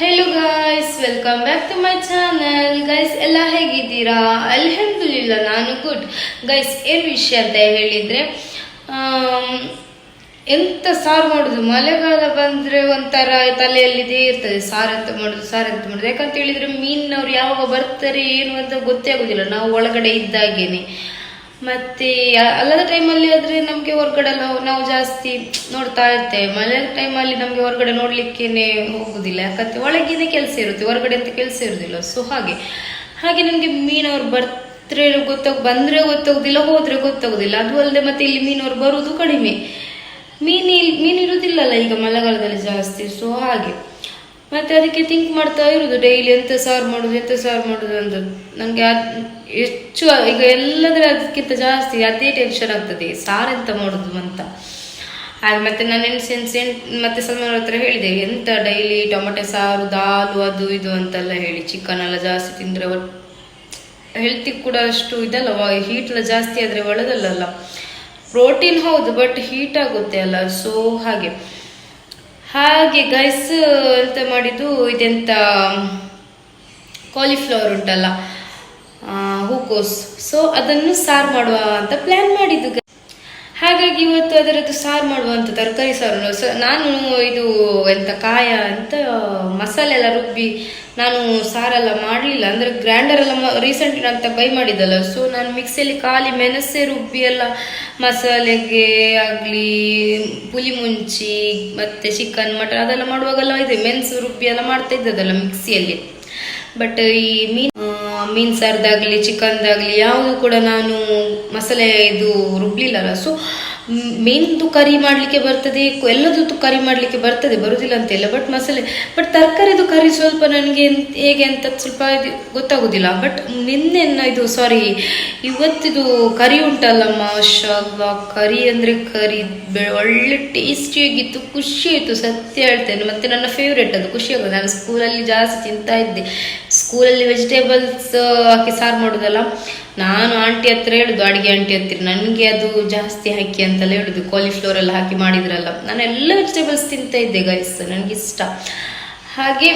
Hello guys welcome back to my channel guys ಎಲ್ಲ ಹೇಗಿದ್ದೀರಾ? ಅಲ್ಹಮ್ದುಲಿಲ್ಲ ನಾನು ಗುಡ್ ಗೈಸ್ ಏನು ವಿಷಯ ಅಂತ ಹೇಳಿದರೆ ಎಂತ ಸಾರು ಮಾಡೋದು? ಮಳೆಗಾಲ ಬಂದರೆ ಒಂಥರ ತಲೆಯಲ್ಲಿ ಇದೇ ಇರ್ತದೆ. ಸಾರು ಅಂತ ಮಾಡೋದು? ಸಾರು ಅಂತ ಮಾಡೋದು? ಯಾಕಂತ ಹೇಳಿದರೆ ಮೀನಿನವ್ರು ಯಾವಾಗ ಬರ್ತಾರೆ, ಏನು ಅಂತ ಗೊತ್ತೇ ಆಗೋದಿಲ್ಲ. ನಾವು ಒಳಗಡೆ ಇದ್ದಾಗೇನೆ. ಮತ್ತೆ ಅಲ್ಲದ ಟೈಮಲ್ಲಿ ಆದ್ರೆ ನಮಗೆ ಹೊರಗಡೆ ನಾವು ಜಾಸ್ತಿ ನೋಡ್ತಾ ಇರ್ತೇವೆ. ಮಳೆ ಟೈಮಲ್ಲಿ ನಮಗೆ ಹೊರಗಡೆ ನೋಡ್ಲಿಕ್ಕೆ ಹೋಗುದಿಲ್ಲ. ಯಾಕಂದ್ರೆ ಒಳಗಿನ ಕೆಲಸ ಇರುತ್ತೆ, ಹೊರಗಡೆ ಅಂತ ಕೆಲಸ ಇರುದಿಲ್ಲ. ಸೊ ಹಾಗೆ. ಹಾಗೆ ನನಗೆ ಮೀನವ್ರು ಬರ್ತ್ರೆ ಗೊತ್ತಾಗ, ಬಂದ್ರೆ ಗೊತ್ತಾಗುದಿಲ್ಲ, ಹೋದ್ರೆ ಗೊತ್ತಾಗುದಿಲ್ಲ. ಅದು ಅಲ್ಲದೆ ಮತ್ತೆ ಇಲ್ಲಿ ಮೀನವ್ರು ಬರುವುದು ಕಡಿಮೆ. ಮೀನು ಮೀನು ಇರುವುದಿಲ್ಲಲ್ಲ ಈಗ ಮಳೆಗಾಲದಲ್ಲಿ ಜಾಸ್ತಿ. ಸೊ ಹಾಗೆ. ಮತ್ತೆ ಅದಕ್ಕೆ ಥಿಂಕ್ ಮಾಡ್ತಾ ಇರೋದು ಡೈಲಿ ಎಂತ ಸಾರು ಮಾಡುದು, ಎಂತ ಸಾರು ಮಾಡೋದು ಅಂತ ನನಗೆ ಹೆಚ್ಚು ಈಗ ಎಲ್ಲದರ ಅದಕ್ಕಿಂತ ಜಾಸ್ತಿ ಅದೇ ಟೆನ್ಷನ್ ಆಗ್ತದೆ, ಸಾರು ಎಂತ ಮಾಡೋದು ಅಂತ. ಹಾಗೆ ಮತ್ತೆ ನಾನು ಎನ್ಸೆನ್ಸ್ ಮತ್ತೆ ಸಲ್ಮಾನ್ ಹತ್ರ ಹೇಳಿದೆ, ಎಂತ ಡೈಲಿ ಟೊಮೆಟೊ ಸಾರು, ದಾಲು, ಅದು, ಇದು ಅಂತೆಲ್ಲ ಹೇಳಿ. ಚಿಕನ್ ಎಲ್ಲ ಜಾಸ್ತಿ ತಿಂದ್ರೆ ಹೆಲ್ತಿಗೆ ಕೂಡ ಅಷ್ಟು ಇದಲ್ಲ ಹೀಟ್ ಎಲ್ಲ ಜಾಸ್ತಿ ಆದರೆ ಒಳ್ಳೆದಲ್ಲ ಪ್ರೋಟೀನ್ ಹೌದು ಬಟ್ ಹೀಟ್ ಆಗುತ್ತೆ ಅಲ್ಲ. ಸೊ ಹಾಗೆ. ಹಾಗೆ ಗೈಸ್ ಎಂತ ಮಾಡಿದ್ದು? ಇದೆಂತ? ಕಾಲಿಫ್ಲವರ್ ಉಂಟಲ್ಲ. ಹೂಕೋಸ್ ಸೊ ಅದನ್ನು ಸಾರು ಮಾಡುವ ಅಂತ ಪ್ಲಾನ್ ಮಾಡಿದ್ದು. ಹಾಗಾಗಿ ಇವತ್ತು ಅದರದ್ದು ಸಾರು ಮಾಡುವಂಥ ತರಕಾರಿ ಸಾರು. ನಾನು ಇದು ಎಂತ ಕಾಯ ಅಂತ ಮಸಾಲೆ ಎಲ್ಲ ರುಬ್ಬಿ ನಾನು ಸಾರೆಲ್ಲ ಮಾಡಲಿಲ್ಲ. ಅಂದರೆ ಗ್ರೈಂಡರ್ ಎಲ್ಲ ರೀಸೆಂಟ್ ನಾನು ಬೈ ಮಾಡಿದ್ದಲ್ಲ. ಸೊ ನಾನು ಮಿಕ್ಸಿಯಲ್ಲಿ ಖಾಲಿ ಮೆಣಸೆ ರುಬ್ಬಿ ಎಲ್ಲ ಮಸಾಲೆಗೆ ಆಗಲಿ, ಪುಲಿ ಮುಂಚಿ, ಮತ್ತು ಚಿಕನ್ ಮಟನ್ ಅದೆಲ್ಲ ಮಾಡುವಾಗೆಲ್ಲ ಇದೆ. ಮೆಣಸು ರುಬ್ಬಿ ಎಲ್ಲ ಮಾಡ್ತಾ ಇದ್ದದಲ್ಲ ಮಿಕ್ಸಿಯಲ್ಲಿ ಬಟ್ ಈ ಮೀನ್ ಮೀನ್ ಸಾರ್ದಾಗಲಿ ಚಿಕನ್ದಾಗ್ಲಿ ಯಾವುದು ಕೂಡ ನಾನು ಮಸಾಲೆ ಇದು ರುಬ್ಲಿಲ್ಲಲ್ಲ. ಸೊ ಮೀನ್ದು ಕರಿ ಮಾಡಲಿಕ್ಕೆ ಬರ್ತದೆ ಎಲ್ಲದೂ ಕರಿ ಮಾಡಲಿಕ್ಕೆ ಬರ್ತದೆ ಬರುವುದಿಲ್ಲ ಅಂತ ಇಲ್ಲ ಬಟ್ ಮಸಾಲೆ ಬಟ್ ತರಕಾರಿದು ಕರಿ ಸ್ವಲ್ಪ ನನಗೆ ಹೇಗೆ ಅಂತ ಸ್ವಲ್ಪ ಇದು ಗೊತ್ತಾಗೋದಿಲ್ಲ ಬಟ್ ನಿನ್ನೆ ಇದು ಸಾರಿ ಇವತ್ತಿದು ಕರಿ ಉಂಟಲ್ಲ ಮಾಶಾಲ್ಲ ಕರಿ ಅಂದರೆ ಕರಿ ಒಳ್ಳೆ ಟೇಸ್ಟಿಯಾಗಿತ್ತು ಖುಷಿ ಆಯಿತು, ಸತ್ಯ ಹೇಳ್ತೇನೆ, ಮತ್ತೆ ನನ್ನ ಫೇವ್ರೆಟ್ ಅದು, ಖುಷಿ ಆಗೋದು, ನಾನು ಸ್ಕೂಲಲ್ಲಿ ಜಾಸ್ತಿ ತಿಂತಾ ಇದ್ದೆ ಸ್ಕೂಲಲ್ಲಿ ವೆಜಿಟೇಬಲ್ಸ್ ಹಾಕಿ ಸಾರು ಮಾಡೋದಲ್ಲ, ನಾನು ಆಂಟಿ ಹತ್ರ ಹೇಳುದು, ಅಡುಗೆ ಆಂಟಿ ಹತ್ತಿರ ನನಗೆ ಅದು ಜಾಸ್ತಿ ಹಾಕಿ ಅಂತೆಲ್ಲ ಹೇಳುದು ಕಾಲಿಫ್ಲೋರ್ ಎಲ್ಲ ಹಾಕಿ ಮಾಡಿದ್ರಲ್ಲ, ನಾನು ಎಲ್ಲ ವೆಜಿಟೇಬಲ್ಸ್ ತಿಂತಾ ಇದ್ದೆ ಗೈಸ್ ಇಷ್ಟ ಹಾಗೆ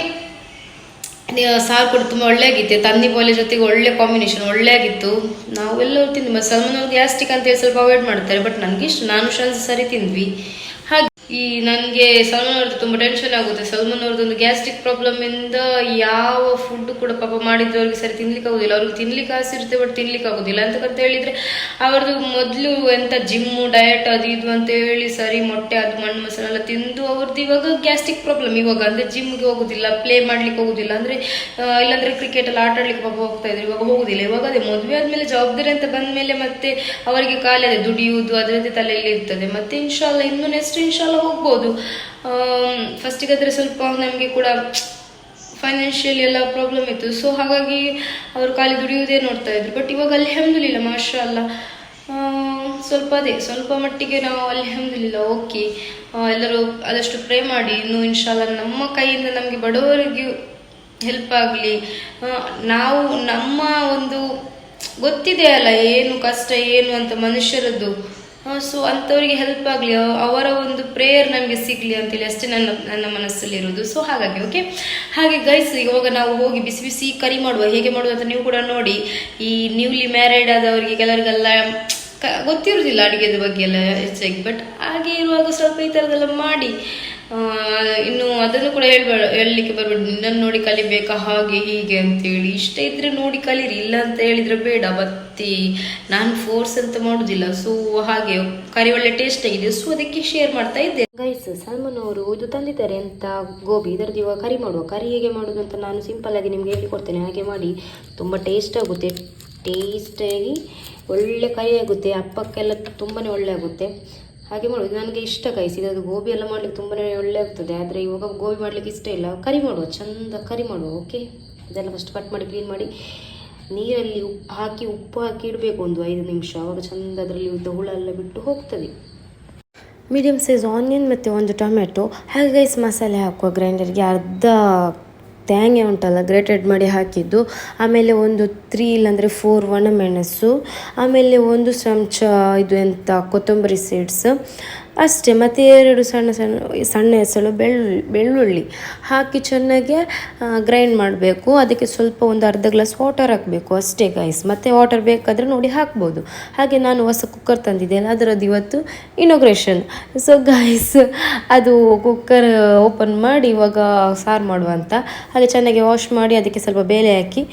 ಸಾರು ಕೂಡ ತುಂಬ ಒಳ್ಳೆ ಆಗಿತ್ತು ತಂದಿ ಪೋಲೆ ಜೊತೆಗೆ ಒಳ್ಳೆ ಕಾಂಬಿನೇಷನ್ ಒಳ್ಳೆ ಆಗಿತ್ತು ನಾವೆಲ್ಲರೂ ತಿಂದ್ವಿ. ಮತ್ತು ಗ್ಯಾಸ್ಟಿಕ್ ಅಂತೇಳಿ ಸ್ವಲ್ಪ ಅವಾಯ್ಡ್ ಮಾಡ್ತಾರೆ ಬಟ್ ನನಗೆ ಇಷ್ಟ ನಾನು ಸರಿ ತಿಂದ್ವಿ. ಈ ನನಗೆ ಸಲ್ಮಾನ್ ಅವ್ರದ್ದು ತುಂಬ ಟೆನ್ಷನ್ ಆಗುತ್ತೆ. ಸಲ್ಮಾನ್ ಅವ್ರದ್ದು ಒಂದು ಗ್ಯಾಸ್ಟ್ರಿಕ್ ಪ್ರಾಬ್ಲಮ್ ಇಂದ ಯಾವ ಫುಡ್ ಕೂಡ ಪಾಪ ಮಾಡಿದ್ರು ಅವ್ರಿಗೆ ಸರಿ ತಿನ್ಲಿಕ್ಕೆ ಆಗುದಿಲ್ಲ. ಅವ್ರಿಗೆ ತಿನ್ಲಿಕ್ಕೆ ಆಸೆ ಇರುತ್ತೆ ಬಟ್ ತಿನ್ಲಿಕ್ಕೆ ಆಗುದಿಲ್ಲ ಅಂತ ಹೇಳಿದ್ರೆ ಅವ್ರದ್ದು ಮೊದಲು ಎಂತ ಜಿಮ್ಮು ಡಯಟ್ ಅದು ಇದು ಅಂತ ಹೇಳಿ ಸರಿ ಮೊಟ್ಟೆ, ಅದು, ಮಣ್ಣು, ಮಸಾಲೆ ಎಲ್ಲ ತಿಂದು ಅವ್ರದ್ದು ಇವಾಗ ಗ್ಯಾಸ್ಟ್ರಿಕ್ ಪ್ರಾಬ್ಲಮ್ ಇವಾಗ ಅಂದ್ರೆ ಜಿಮ್ಗೆ ಹೋಗುದಿಲ್ಲ ಪ್ಲೇ ಮಾಡ್ಲಿಕ್ಕೆ ಹೋಗುದಿಲ್ಲ ಅಂದ್ರೆ ಇಲ್ಲಾಂದರೆ ಎಲ್ಲ ಆಟ ಆಡ್ಲಿಕ್ಕೆ ಪಾಪ ಹೋಗ್ತಾ ಇದ್ರು. ಇವಾಗ ಹೋಗುದಿಲ್ಲ. ಇವಾಗ ಅದೇ ಮದುವೆ ಆದ್ಮೇಲೆ ಜವಾಬ್ದಾರಿ ಅಂತ ಬಂದ ಮೇಲೆ ಮತ್ತೆ ಅವರಿಗೆ ಕಾಲೇ ದುಡಿಯುವುದು, ಅದರದ್ದೇ ತಲೆಯಲ್ಲಿ ಇರ್ತದೆ. ಮತ್ತೆ ಇನ್ಶಾಲ್ಲ ಇನ್ನು ನೆಕ್ಸ್ಟ್ ಇನ್ಶಾಲ್ಲ ಹೋಗ್ಬೋದು. ಫಸ್ಟಿಗೆ ಆದರೆ ಸ್ವಲ್ಪ ನಮಗೆ ಕೂಡ ಫೈನಾನ್ಷಿಯಲಿ ಎಲ್ಲ ಪ್ರಾಬ್ಲಮ್ ಇತ್ತು. ಸೊ ಹಾಗಾಗಿ ಅವರು ಖಾಲಿ ದುಡಿಯುವುದೇ ನೋಡ್ತಾ ಇದ್ರು. ಬಟ್ ಇವಾಗ ಅಲ್ಹಮ್ದುಲಿಲ್ಲ ಮಾಷಾ ಅಲ್ಲ ಸ್ವಲ್ಪ ಅದೇ, ಸ್ವಲ್ಪ ಮಟ್ಟಿಗೆ ನಾವು ಅಲ್ಹಮ್ದುಲಿಲ್ಲ ಓಕೆ ಎಲ್ಲರೂ ಆದಷ್ಟು ಪ್ರೇ ಮಾಡಿ. ಇನ್ನು ಇನ್ಶಾಲ್ಲ ನಮ್ಮ ಕೈಯಿಂದ ನಮಗೆ ಬಡವರಿಗೆ ಹೆಲ್ಪ್ ಆಗಲಿ. ನಾವು ನಮ್ಮ ಒಂದು ಗೊತ್ತಿದೆ ಅಲ್ಲ, ಏನು ಕಷ್ಟ, ಏನು ಅಂತ ಮನುಷ್ಯರದ್ದು. ಸೊ ಅಂಥವ್ರಿಗೆ ಹೆಲ್ಪ್ ಆಗಲಿ, ಅವರ ಒಂದು ಪ್ರೇಯರ್ ನಮಗೆ ಸಿಗಲಿ ಅಂತೇಳಿ ಅಷ್ಟೇ ನನ್ನ ನನ್ನ ಮನಸ್ಸಲ್ಲಿ ಇರೋದು ಸೊ ಹಾಗಾಗಿ ಓಕೆ ಹಾಗೆ ಗೈಸ್ ಇವಾಗ ನಾವು ಹೋಗಿ ಬಿಸಿ ಬಿಸಿ ಕರಿ ಮಾಡುವ. ಹೇಗೆ ಮಾಡುವ ಅಂತ ನೀವು ಕೂಡ ನೋಡಿ. ಈ ನ್ಯೂಲಿ ಮ್ಯಾರೇಡ್ ಆದವರಿಗೆ ಕೆಲವರಿಗೆಲ್ಲ ಕ- ಗೊತ್ತಿರೋದಿಲ್ಲ ಅಡುಗೆದ ಬಗ್ಗೆ ಎಲ್ಲ ಹೆಚ್ಚಾಗಿ. ಬಟ್ ಹಾಗೆ ಇರುವಾಗ ಸ್ವಲ್ಪ ಈ ಥರದ್ದೆಲ್ಲ ಮಾಡಿ. ಇನ್ನು ಅದನ್ನು ಕೂಡ ಹೇಳ್ಬೇಡ ಹೇಳಲಿಕ್ಕೆ ಬರಬೇಡಿ. ನಿನ್ನನ್ನು ನೋಡಿ ಕಲಿಬೇಕಾ? ಹಾಗೆ ಹೀಗೆ ಅಂತೇಳಿ. ಇಷ್ಟ ಇದ್ರೆ ನೋಡಿ ಕಲೀರಿ. ಇಲ್ಲ ಅಂತ ಹೇಳಿದ್ರೆ ಬೇಡ. ಬತ್ತಿ ನಾನು ಫೋರ್ಸ್ ಅಂತ ಮಾಡುದಿಲ್ಲ. ಸೊ ಹಾಗೆ ಕರಿ ಒಳ್ಳೆ ಟೇಸ್ಟ್ ಆಗಿದೆ. ಸೊ ಅದಕ್ಕೆ ಶೇರ್ ಮಾಡ್ತಾ ಇದ್ದೆ. ಗೈಸ್ ಸಲ್ಮಾನ್ ಅವರು ಇದು ತಂದಿದ್ದಾರೆ ಅಂತ ಗೋಬಿ, ಇದರದ್ದು ಇವಾಗ ಕರಿ ಮಾಡುವ. ಕರಿ ಹೇಗೆ ಮಾಡೋದು ಅಂತ ನಾನು ಸಿಂಪಲ್ ಆಗಿ ನಿಮಗೆ ಹೇಳಿಕೊಡ್ತೇನೆ ಹಾಗೆ ಮಾಡಿ ತುಂಬ ಟೇಸ್ಟ್ ಆಗುತ್ತೆ. ಟೇಸ್ಟಾಗಿ ಒಳ್ಳೆ ಕರಿ ಆಗುತ್ತೆ. ಅಪ್ಪಕ್ಕೆಲ್ಲ ತುಂಬಾ ಒಳ್ಳೆ ಆಗುತ್ತೆ. ಹಾಗೆ ಮಾಡೋದು ನನಗೆ ಇಷ್ಟ ಗೈಸ್ ಇದರದ್ದು ಗೋಬಿ ಎಲ್ಲ ಮಾಡ್ಲಿಕ್ಕೆ ತುಂಬಾ ಒಳ್ಳೆ ಆಗ್ತದೆ. ಆದರೆ ಇವಾಗ ಗೋಬಿ ಮಾಡ್ಲಿಕ್ಕೆ ಇಷ್ಟ ಇಲ್ಲ. ಕರಿ ಮಾಡುವ. ಚಂದ ಕರಿ ಮಾಡುವ. ಓಕೆ ಇದೆಲ್ಲ ಫಸ್ಟ್ ಕಟ್ ಮಾಡಿ ಕ್ಲೀನ್ ಮಾಡಿ. ನೀರಲ್ಲಿ ಉಪ್ಪು ಹಾಕಿ ಉಪ್ಪು ಹಾಕಿ ಇಡಬೇಕು ಒಂದು ಐದು ನಿಮಿಷ. ಆವಾಗ ಚಂದ ಅದರಲ್ಲಿ ಇದ್ದ ಬಿಟ್ಟು ಹೋಗ್ತದೆ. ಮೀಡಿಯಮ್ ಸೈಜ್ ಆನಿಯನ್ ಮತ್ತು ಒಂದು ಟೊಮೆಟೊ ಹಾಗೆ ಗೈಸ್ ಮಸಾಲೆ ಹಾಕುವ ಗ್ರೈಂಡರ್ಗೆ ಅರ್ಧ ತೇಂಗೆ ಉಂಟಲ್ಲ ಗ್ರೇಟೆಡ್ ಮಾಡಿ ಹಾಕಿದ್ದು. ಆಮೇಲೆ ಒಂದು ತ್ರೀ ಇಲ್ಲಾಂದರೆ ಫೋರ್ ಒಣಮೆಣಸು ಆಮೇಲೆ ಒಂದು ಚಮಚ ಇದು ಎಂತ, ಕೊತ್ತಂಬರಿ ಸೀಡ್ಸ್ ಅಷ್ಟೇ, ಮತ್ತು ಎರಡು ಸಣ್ಣ ಸಣ್ಣ ಸಣ್ಣ ಹೆಸಳು ಬೆಳ್ಳುಳ್ಳಿ ಬೆಳ್ಳುಳ್ಳಿ ಹಾಕಿ ಚೆನ್ನಾಗಿ ಗ್ರೈಂಡ್ ಮಾಡಬೇಕು. ಅದಕ್ಕೆ ಸ್ವಲ್ಪ ಒಂದು ಅರ್ಧ ಗ್ಲಾಸ್ ವಾಟರ್ ಹಾಕಬೇಕು. ಅಷ್ಟೇ ಗೈಸ್ ಮತ್ತು ವಾಟರ್ ಬೇಕಾದರೆ ನೋಡಿ ಹಾಕ್ಬೋದು. ಹಾಗೆ ನಾನು ಹೊಸ ಕುಕ್ಕರ್ ತಂದಿದ್ದೇನೆ. ಅದರದ್ದು ಇವತ್ತು ಇನೋಗ್ರೇಷನ್ ಸೊ ಗೈಸ್ ಅದು ಕುಕ್ಕರ್ ಓಪನ್ ಮಾಡಿ ಇವಾಗ ಸಾರು ಮಾಡುವ ಅಂತ. ಹಾಗೆ ಚೆನ್ನಾಗಿ ವಾಶ್ ಮಾಡಿ ಅದಕ್ಕೆ ಸ್ವಲ್ಪ ಬೇಳೆ ಹಾಕಿ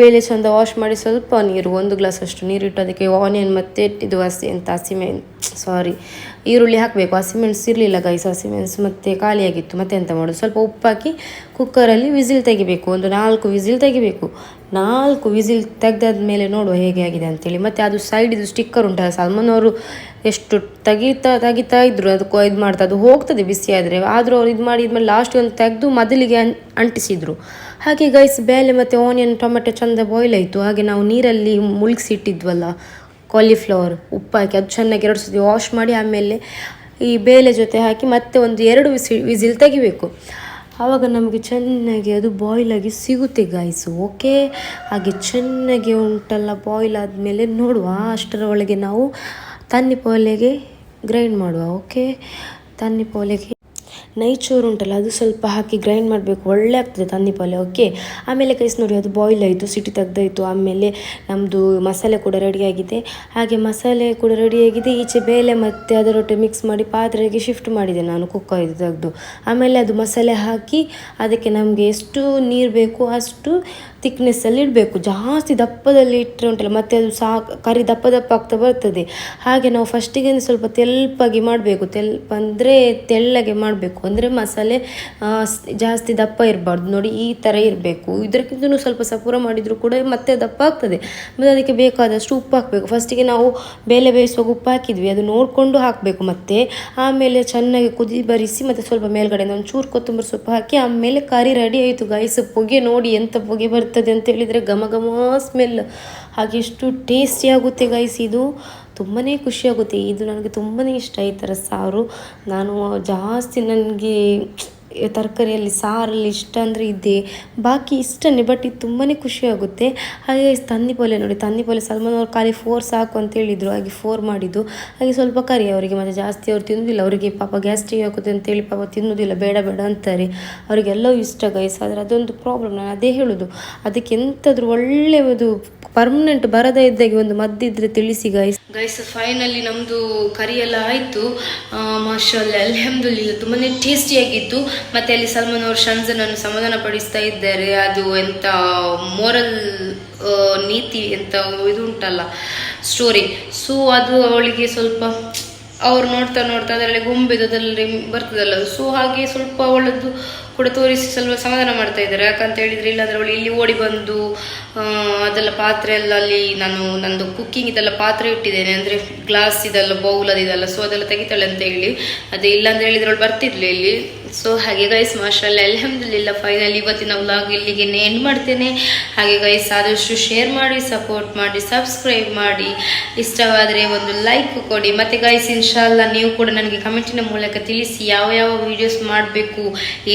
ಬೇಳೆ ಚಂದ ವಾಶ್ ಮಾಡಿ ಸ್ವಲ್ಪ ನೀರು, ಒಂದು ಗ್ಲಾಸ್ ಅಷ್ಟು ನೀರಿಟ್ಟು ಅದಕ್ಕೆ ಆನಿಯನ್ ಮತ್ತು ಇದು ಹಸಿ ಅಂತ ಹಸಿಮೆ ಸಾರಿ ಈರುಳ್ಳಿ ಹಾಕಬೇಕು. ಹಸಿಮೆಣಸು ಇರಲಿಲ್ಲ ಗೈಸ್ ಹಸಿಮೆಣಸು ಮತ್ತು ಖಾಲಿಯಾಗಿತ್ತು. ಮತ್ತೆ ಎಂತ ಮಾಡೋದು? ಸ್ವಲ್ಪ ಉಪ್ಪಾಕಿ ಕುಕ್ಕರಲ್ಲಿ ವಿಸಿಲ್ ತೆಗಿಬೇಕು. ಒಂದು ನಾಲ್ಕು ವಿಸಿಲ್ ತೆಗಿಬೇಕು. ನಾಲ್ಕು ವಿಸಿಲ್ ತೆಗ್ದಾದ ಮೇಲೆ ನೋಡುವ ಹೇಗೆ ಆಗಿದೆ ಅಂತೇಳಿ. ಮತ್ತು ಅದು ಸೈಡಿದು ಸ್ಟಿಕ್ಕರ್ ಉಂಟಲ್ಲ ಸಲ್ಮಾನ್ ಅವರು ಎಷ್ಟು ತೆಗಿತಾ ತೆಗಿತಾ ಇದ್ರು. ಅದಕ್ಕೂ ಇದು ಮಾಡ್ತಾ, ಅದು ಹೋಗ್ತದೆ ಬಿಸಿ ಆದರೆ. ಆದರೂ ಅವ್ರು ಇದು ಮಾಡಿ ಇದ್ಮೇಲೆ ಲಾಸ್ಟ್ ಒಂದು ತೆಗೆದು ಮೊದಲಿಗೆ ಅನ್ ಅಂಟಿಸಿದ್ರು. ಹಾಗೆ ಗೈಸ್ ಬೇಳೆ ಮತ್ತು ಆನಿಯನ್ ಟೊಮೆಟೊ ಚಂದ ಬಾಯ್ಲ್ ಆಯಿತು. ಹಾಗೆ ನಾವು ನೀರಲ್ಲಿ ಮುಳುಗಿಸಿ ಇಟ್ಟಿದ್ವಲ್ಲ ಕಾಲಿಫ್ಲವರ್ ಉಪ್ಪು ಹಾಕಿ ಅದು ಚೆನ್ನಾಗಿ ಎರಡು ಸತಿ ವಾಶ್ ಮಾಡಿ ಆಮೇಲೆ ಈ ಬೇಳೆ ಜೊತೆ ಹಾಕಿ ಮತ್ತೆ ಒಂದು ಎರಡು ವಿಸಿ ವಿಸಿಲ್ ತೆಗಿಬೇಕು. ಆವಾಗ ನಮಗೆ ಚೆನ್ನಾಗಿ ಅದು ಬಾಯ್ಲ್ ಆಗಿ ಸಿಗುತ್ತೆ ಗಾಯ್ಸು ಓಕೆ ಹಾಗೆ ಚೆನ್ನಾಗಿ ಉಂಟಲ್ಲ ಬಾಯ್ಲ್ ಆದಮೇಲೆ ನೋಡುವ ಅಷ್ಟರ ಒಳಗೆ ನಾವು ತನ್ನಿ ಪೋಲೆಗೆ ಗ್ರೈಂಡ್ ಮಾಡುವ ಓಕೆ ತನ್ನಿ ಪೋಲೆಗೆ ನೈಚೂರು ಉಂಟಲ್ಲ, ಅದು ಸ್ವಲ್ಪ ಹಾಕಿ ಗ್ರೈಂಡ್ ಮಾಡಬೇಕು. ಒಳ್ಳೆ ಆಗ್ತದೆ ತಂದಿ ಪಲ್ಯ ಓಕೆ ಆಮೇಲೆ ಕೈಸ್ ನೋಡಿ, ಅದು ಬಾಯ್ಲ್ ಆಯಿತು, ಸಿಟಿ ತೆಗ್ದಾಯಿತು. ಆಮೇಲೆ ನಮ್ಮದು ಮಸಾಲೆ ಕೂಡ ರೆಡಿಯಾಗಿದೆ ಹಾಗೆ ಮಸಾಲೆ ಕೂಡ ರೆಡಿಯಾಗಿದೆ ಈಚೆ ಬೇಳೆ ಮತ್ತು ಅದರೊಟ್ಟೆ ಮಿಕ್ಸ್ ಮಾಡಿ ಪಾತ್ರೆಗೆ ಶಿಫ್ಟ್ ಮಾಡಿದೆ ನಾನು ಕುಕ್ಕ ಇದು ತೆಗೆದು. ಆಮೇಲೆ ಅದು ಮಸಾಲೆ ಹಾಕಿ, ಅದಕ್ಕೆ ನಮಗೆ ಎಷ್ಟು ನೀರು ಬೇಕು ಅಷ್ಟು ತಿಕ್ನೆಸ್ಸಲ್ಲಿ ಇಡಬೇಕು. ಜಾಸ್ತಿ ದಪ್ಪದಲ್ಲಿ ಇಟ್ಟರೆ ಉಂಟಲ್ಲ, ಮತ್ತೆ ಅದು ಸಾ, ಕರಿ ದಪ್ಪ ದಪ್ಪ ಆಗ್ತಾ ಬರ್ತದೆ. ಹಾಗೆ ನಾವು ಫಸ್ಟಿಗೆ ಸ್ವಲ್ಪ ತೆಲ್ಪಾಗಿ ಮಾಡಬೇಕು. ತೆಲ್ಪ ಅಂದರೆ ತೆಳ್ಳಗೆ ಮಾಡಬೇಕು. ಅಂದರೆ ಮಸಾಲೆ ಜಾಸ್ತಿ ದಪ್ಪ ಇರಬಾರ್ದು. ನೋಡಿ, ಈ ಥರ ಇರಬೇಕು. ಇದಕ್ಕಿಂತಲೂ ಸ್ವಲ್ಪ ಸಪೂರ ಮಾಡಿದರೂ ಕೂಡ ಮತ್ತೆ ದಪ್ಪ ಆಗ್ತದೆ. ಮತ್ತು ಅದಕ್ಕೆ ಬೇಕಾದಷ್ಟು ಉಪ್ಪು ಹಾಕಬೇಕು. ಫಸ್ಟಿಗೆ ನಾವು ಬೇಳೆ ಬೇಯಿಸುವಾಗ ಉಪ್ಪು ಹಾಕಿದ್ವಿ. ಅದು ನೋಡಿಕೊಂಡು ಹಾಕಬೇಕು ಮತ್ತೆ. ಆಮೇಲೆ ಚೆನ್ನಾಗಿ ಕುದಿ ಬರಿಸಿ, ಮತ್ತು ಸ್ವಲ್ಪ ಮೇಲ್ಗಡೆ ಒಂದು ಚೂರು ಕೊತ್ತಂಬರಿ ಸೊಪ್ಪು ಹಾಕಿ, ಆಮೇಲೆ ಕರಿ ರೆಡಿ ಆಯಿತು ಗೈಸ್ ಪೊಗೆ ನೋಡಿ ಎಂಥ ಪೊಗೆ ಬರ್ತದೆ. ಅಂತ ಹೇಳಿದರೆ ಘಮ ಘಮ ಸ್ಮೆಲ್ ಹಾಗೆ ಎಷ್ಟು ಟೇಸ್ಟಿ ಆಗುತ್ತೆ ಗೈಸ್ ಇದು ತುಂಬಾ ಖುಷಿಯಾಗುತ್ತೆ ಇದು ನನಗೆ ತುಂಬಾ ಇಷ್ಟ ಈ ಥರ ಸಾರು. ನಾನು ಜಾಸ್ತಿ ನನಗೆ ತರಕಾರಿಯಲ್ಲಿ ಸಾರಲ್ಲಿ ಇಷ್ಟ ಅಂದರೆ ಇದೆ. ಬಾಕಿ ಇಷ್ಟನೇ ಬಟ್ ಇದು ತುಂಬಾ ಖುಷಿಯಾಗುತ್ತೆ. ಹಾಗೆ ತಂದಿ ಪೊಲೆ ನೋಡಿ ತಂದಿ ಪೊಲೆ ಸಲ್ಮಾನ್ ಅವ್ರು ಖಾಲಿ ಫೋರ್ ಸಾಕು ಅಂತ ಹೇಳಿದರು, ಹಾಗೆ ಫೋರ್ ಮಾಡಿದ್ದು. ಹಾಗೆ ಸ್ವಲ್ಪ ಕರಿ ಅವರಿಗೆ, ಮತ್ತು ಜಾಸ್ತಿ ಅವ್ರು ತಿನ್ನೋದಿಲ್ಲ. ಅವರಿಗೆ ಪಾಪ ಗ್ಯಾಸ್ಟ್ರಿಕ್ ಆಗುತ್ತೆ ಅಂತೇಳಿ ಪಾಪ ತಿನ್ನೋದಿಲ್ಲ, ಬೇಡ ಬೇಡ ಅಂತಾರೆ. ಅವರಿಗೆಲ್ಲವೂ ಇಷ್ಟ ಗೈಸ್ ಆದರೆ ಅದೊಂದು ಪ್ರಾಬ್ಲಮ್ ನಾನು ಅದೇ ಹೇಳೋದು. ಅದಕ್ಕೆ ಎಂತಾದರೂ ಒಂದು ಪರ್ಮನೆಂಟ್ ಬರದ ಇದ್ದಾಗೆ ಒಂದು ಮದ್ದಿದ್ರೆ ತಿಳಿಸಿ ಗೈಸ್ ಗೈಸ್ ಫೈನಲಿ ನಮ್ಮದು ಕರಿ ಎಲ್ಲ ಆಯಿತು ಮಾರ್ಷಲ್ ಅಲ್ಹಮ್ದುಲಿಲ್ಲ ತುಂಬಾ ಟೇಸ್ಟಿಯಾಗಿತ್ತು ಮತ್ತು ಅಲ್ಲಿ ಸಲ್ಮಾನ್ ಅವರು ಶಂಜನನ್ನು ಸಮಾಧಾನ ಪಡಿಸ್ತಾ ಇದ್ದಾರೆ. ಅದು ಎಂಥ ಮೋರಲ್ ನೀತಿ ಎಂಥ ಇದು ಉಂಟಲ್ಲ ಸ್ಟೋರಿ ಸೊ ಅದು ಅವಳಿಗೆ ಸ್ವಲ್ಪ ಅವ್ರು ನೋಡ್ತಾ ನೋಡ್ತಾ ಅದರಲ್ಲಿ ಗೊಂಬೆದು, ಅದರಲ್ಲಿ ಬರ್ತದಲ್ಲ. ಸೊ ಹಾಗೆ ಸ್ವಲ್ಪ ಅವಳದ್ದು ಕೂಡ ತೋರಿಸಿ ಸ್ವಲ್ಪ ಸಮಾಧಾನ ಮಾಡ್ತಾ ಇದ್ದಾರೆ. ಯಾಕಂತ ಹೇಳಿದ್ರೆ ಇಲ್ಲಾಂದ್ರೆ ಅವಳು ಇಲ್ಲಿ ಓಡಿ ಬಂದು ಅದೆಲ್ಲ ಪಾತ್ರೆ ಎಲ್ಲ ಅಲ್ಲಿ ನಾನು ನಂದು ಕುಕ್ಕಿಂಗ್ ಇದೆಲ್ಲ ಪಾತ್ರೆ ಇಟ್ಟಿದ್ದೇನೆ. ಅಂದರೆ ಗ್ಲಾಸ್ ಇದೆಲ್ಲ ಬೌಲ್ ಅದಿದೆಲ್ಲ ಸೊ ಅದೆಲ್ಲ ತೆಗಿತಾಳೆ ಅಂತ ಹೇಳಿ. ಅದೇ ಇಲ್ಲಾಂದ್ರೆ ಹೇಳಿದ್ರೆ ಅವಳು ಬರ್ತಿರ್ಲಿ ಇಲ್ಲಿ. ಸೊ ಹಾಗೆ ಗೈಸ್ ಮಾಷಲ್ಲ ಅಲ್ಹಮ್ದುಲಿಲ್ಲ ಫೈನಲ್ ಇವತ್ತಿನ ವ್ಲಾಗ್ ಇಲ್ಲಿಗೆ ಎಂಡ್ ಮಾಡ್ತೇನೆ. ಹಾಗೆ ಗೈಸ್ ಆದಷ್ಟು ಶೇರ್ ಮಾಡಿ ಸಪೋರ್ಟ್ ಮಾಡಿ ಸಬ್ಸ್ಕ್ರೈಬ್ ಮಾಡಿ. ಇಷ್ಟವಾದರೆ ಒಂದು ಲೈಕ್ ಕೊಡಿ. ಮತ್ತು ಗೈಸ್ ಇನ್ಶಾಲ್ಲ ನೀವು ಕೂಡ ನನಗೆ ಕಮೆಂಟಿನ ಮೂಲಕ ತಿಳಿಸಿ ಯಾವ ಯಾವ ವಿಡಿಯೋಸ್ ಮಾಡಬೇಕು,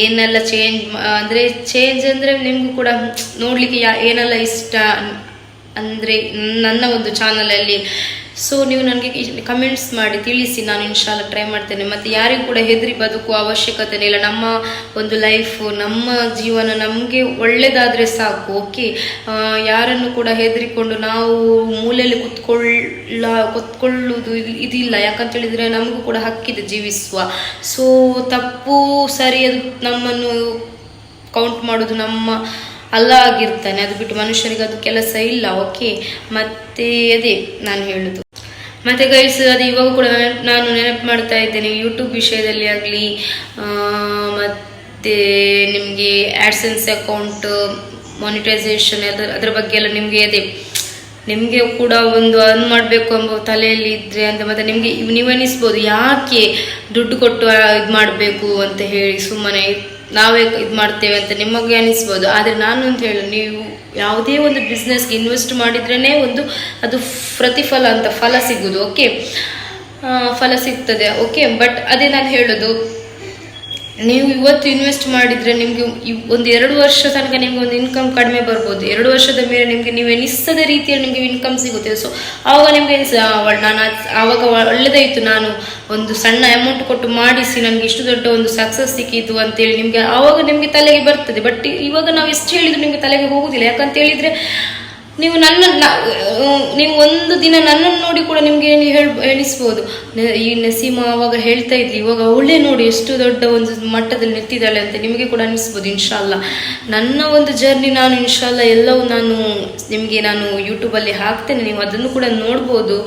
ಏನೆಲ್ಲ ಚೇಂಜ್ ಅಂದರೆ ಚೇಂಜ್ ಅಂದರೆ ನಿಮಗೂ ಕೂಡ ನೋಡಲಿಕ್ಕೆ ಏನೆಲ್ಲ ಇಷ್ಟ ನನ್ನ ಒಂದು ಚಾನಲಲ್ಲಿ ಸೊ ನೀವು ನನಗೆ ಕಮೆಂಟ್ಸ್ ಮಾಡಿ ತಿಳಿಸಿ, ನಾನು ಇನ್ಶಾಲ್ಲ ಟ್ರೈ ಮಾಡ್ತೇನೆ. ಮತ್ತು ಯಾರಿಗೂ ಕೂಡ ಹೆದರಿ ಬದುಕುವ ಅವಶ್ಯಕತೆ ಇಲ್ಲ. ನಮ್ಮ ಒಂದು ಲೈಫು ನಮ್ಮ ಜೀವನ ನಮಗೆ ಒಳ್ಳೆಯದಾದರೆ ಸಾಕು ಓಕೆ ಯಾರನ್ನು ಕೂಡ ಹೆದರಿಕೊಂಡು ನಾವು ಮೂಲೆಯಲ್ಲಿ ಕುತ್ಕೊಳ್ಳ, ಕುತ್ಕೊಳ್ಳುವುದು ಇದ್- ಇದಿಲ್ಲ. ಯಾಕಂತ ಹೇಳಿದರೆ ನಮಗೂ ಕೂಡ ಹಕ್ಕಿದೆ ಜೀವಿಸುವ. ಸೊ ತಪ್ಪು, ಸರಿ, ಅದು ನಮ್ಮನ್ನು ಕೌಂಟ್ ಮಾಡೋದು ನಮ್ಮ ಅಲ್ಲ ಆಗಿರ್ತಾನೆ ಅದು ಬಿಟ್ಟು ಮನುಷ್ಯನಿಗೆ ಅದು ಕೆಲಸ ಇಲ್ಲ. ಓಕೆ. ಮತ್ತೆ ಅದೇ ನಾನು ಹೇಳುದು. ಮತ್ತೆ ಗೈಸ್ ಅದು ಇವಾಗ ಕೂಡ ನಾನು ನೆನಪು ಮಾಡ್ತಾ ಇದ್ದೇನೆ ಯೂಟ್ಯೂಬ್ ವಿಷಯದಲ್ಲಿ ಆಗಲಿ ಮತ್ತೆ ನಿಮಗೆ ಆ್ಯಡ್ಸೆನ್ಸ್ ಅಕೌಂಟ್ ಮಾನಿಟೈಸೇಷನ್ ಅದರ ಅದರ ಬಗ್ಗೆ ಎಲ್ಲ ನಿಮಗೆ ಅದೇ, ನಿಮಗೆ ಕೂಡ ಒಂದು ಅರ್ನ್ ಮಾಡಬೇಕು ಎಂಬ ತಲೆಯಲ್ಲಿ ಇದ್ರೆ ಅಂತ ಮತ್ತೆ ನಿಮಗೆ, ನೀವು ಅನಿಸ್ಬೋದು ಯಾಕೆ ದುಡ್ಡು ಕೊಟ್ಟು ಇದು ಮಾಡಬೇಕು ಅಂತ ಹೇಳಿ ಸುಮ್ಮನೆ ನಾವೇ ಇದು ಮಾಡ್ತೇವೆ ಅಂತ ನಿಮಗೆ ಅನಿಸ್ಬೋದು. ಆದರೆ ನಾನು ಅಂತ ಹೇಳಿ, ನೀವು ಯಾವುದೇ ಒಂದು ಬಿಸ್ನೆಸ್ಗೆ ಇನ್ವೆಸ್ಟ್ ಮಾಡಿದ್ರೇ ಒಂದು ಅದು ಪ್ರತಿಫಲ ಅಂತ ಫಲ ಸಿಗೋದು ಓಕೆ ಫಲ ಸಿಗ್ತದೆ ಓಕೆ ಬಟ್ ಅದೇ ನಾನು ಹೇಳೋದು ನೀವು ಇವತ್ತು ಇನ್ವೆಸ್ಟ್ ಮಾಡಿದರೆ ನಿಮಗೆ ಒಂದು ಎರಡು ವರ್ಷ ತನಕ ನಿಮಗೆ ಒಂದು ಇನ್ಕಮ್ ಕಡಿಮೆ ಬರ್ಬೋದು. ಎರಡು ವರ್ಷದ ಮೇಲೆ ನಿಮಗೆ ನೀವು ಎನಿಸದ ರೀತಿಯಲ್ಲಿ ನಿಮಗೆ ಇನ್ಕಮ್ ಸಿಗುತ್ತೆ. ಸೊ ಆವಾಗ ನಿಮಗೆ ನಾನು ಆವಾಗ ಒಳ್ಳೆದಾಯಿತು ನಾನು ಒಂದು ಸಣ್ಣ ಅಮೌಂಟ್ ಕೊಟ್ಟು ಮಾಡಿಸಿ, ನಮಗೆ ಇಷ್ಟು ದೊಡ್ಡ ಒಂದು ಸಕ್ಸಸ್ ಸಿಕ್ಕಿತು ಅಂತೇಳಿ ನಿಮಗೆ ಆವಾಗ ನಿಮಗೆ ತಲೆಗೆ ಬರ್ತದೆ. ಬಟ್ ಇವಾಗ ನಾವು ಎಷ್ಟು ಹೇಳಿದ್ರು ನಿಮಗೆ ತಲೆಗೆ ಹೋಗುದಿಲ್ಲ. ಯಾಕಂತ ಹೇಳಿದ್ರೆ ನೀವು ನನ್ನ ನೀವು ಒಂದು ದಿನ ನನ್ನನ್ನು ನೋಡಿ ಕೂಡ ನಿಮಗೆ ಹೇಳ್ ಎಣಿಸ್ಬೋದು ಈ ನಸೀಮಾ ಅವಾಗ ಹೇಳ್ತಾ ಇದ್ವಿ ಇವಾಗ ಅವಳೇ ನೋಡಿ ಎಷ್ಟು ದೊಡ್ಡ ಒಂದು ಮಟ್ಟದಲ್ಲಿ ನಿಂತಿದ್ದಾಳೆ ಅಂತ ನಿಮಗೆ ಕೂಡ ಅನಿಸ್ಬೋದು, ಇನ್ಶಾಲ್ಲ. ನನ್ನ ಒಂದು ಜರ್ನಿ ನಾನು, ಇನ್ಶಾಲ್ಲ, ಎಲ್ಲವೂ ನಾನು ನಿಮಗೆ ನಾನು ಯೂಟ್ಯೂಬಲ್ಲಿ ಹಾಕ್ತೇನೆ, ನೀವು ಅದನ್ನು ಕೂಡ ನೋಡ್ಬೋದು.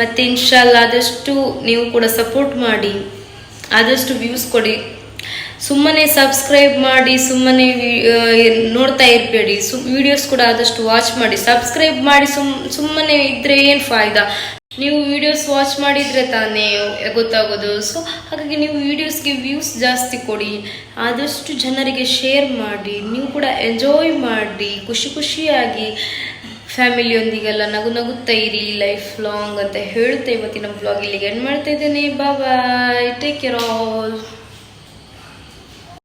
ಮತ್ತು ಇನ್ಶಾಲ್ಲ ಆದಷ್ಟು ನೀವು ಕೂಡ ಸಪೋರ್ಟ್ ಮಾಡಿ, ಆದಷ್ಟು ವ್ಯೂಸ್ ಕೊಡಿ. ಸುಮ್ಮನೆ ಸಬ್ಸ್ಕ್ರೈಬ್ ಮಾಡಿ, ಸುಮ್ಮನೆ ನೋಡ್ತಾ ಇರಬೇಡಿ. ಸುಮ್ ವಿಡಿಯೋಸ್ ಕೂಡ ಆದಷ್ಟು ವಾಚ್ ಮಾಡಿ. ಸಬ್ಸ್ಕ್ರೈಬ್ ಮಾಡಿ, ಸುಮ್, ಸುಮ್ಮನೆ ಇದ್ರೆ ಏನು ಫಾಯ್ದಾ? ನೀವು ವಿಡಿಯೋಸ್ ವಾಚ್ ಮಾಡಿದರೆ ತಾನೇ ಗೊತ್ತಾಗೋದು. ಸೊ ಹಾಗಾಗಿ ನೀವು ವಿಡಿಯೋಸ್ಗೆ ವ್ಯೂಸ್ ಜಾಸ್ತಿ ಕೊಡಿ. ಆದಷ್ಟು ಜನರಿಗೆ ಶೇರ್ ಮಾಡಿ. ನೀವು ಕೂಡ ಎಂಜಾಯ್ ಮಾಡಿ. ಖುಷಿ ಖುಷಿಯಾಗಿ ಫ್ಯಾಮಿಲಿಯೊಂದಿಗೆಲ್ಲ ನಗು ನಗುತ್ತಾ ಇರಿ ಲೈಫ್ ಲಾಂಗ್ ಅಂತ ಹೇಳ್ತಾ ಇವತ್ತಿನ ಬ್ಲಾಗ್ ಇಲ್ಲಿಗೆ ಎಂಡ್ ಮಾಡ್ತಾ ಇದ್ದೇನೆ. Bye take care all